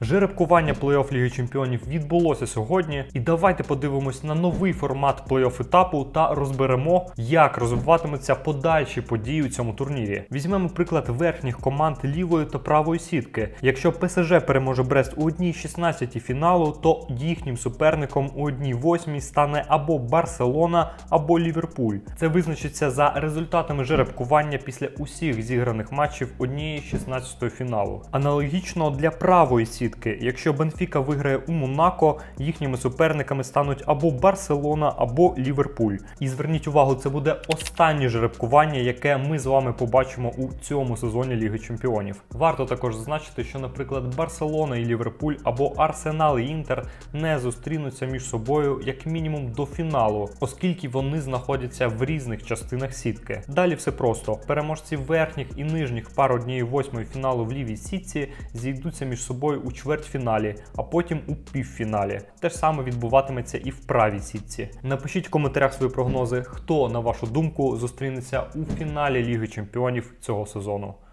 Жеребкування плей-офф Ліги Чемпіонів відбулося сьогодні, і давайте подивимось на новий формат плей-офф етапу та розберемо, як розвиватимуться подальші події у цьому турнірі. Візьмемо приклад верхніх команд лівої та правої сітки. Якщо ПСЖ переможе Брест у одній 16 фіналу, то їхнім суперником у одній 8 стане або Барселона, або Ліверпуль. Це визначиться за результатами жеребкування після усіх зіграних матчів однієї 16 фіналу. Аналогічно для правої сітки, якщо Бенфіка виграє у Монако, їхніми суперниками стануть або Барселона, або Ліверпуль. І зверніть увагу, це буде останнє жеребкування, яке ми з вами побачимо у цьому сезоні Ліги Чемпіонів. Варто також зазначити, що, наприклад, Барселона і Ліверпуль або Арсенал і Інтер не зустрінуться між собою як мінімум до фіналу, оскільки вони знаходяться в різних частинах сітки. Далі все просто: переможці верхніх і нижніх пар однієї восьмої фіналу в лівій сітці зійдуться між собою у чвертьфіналі, а потім у півфіналі. Те ж саме відбуватиметься і в правій сітці. Напишіть в коментарях свої прогнози, хто на вашу думку зустрінеться у фіналі Ліги Чемпіонів цього сезону.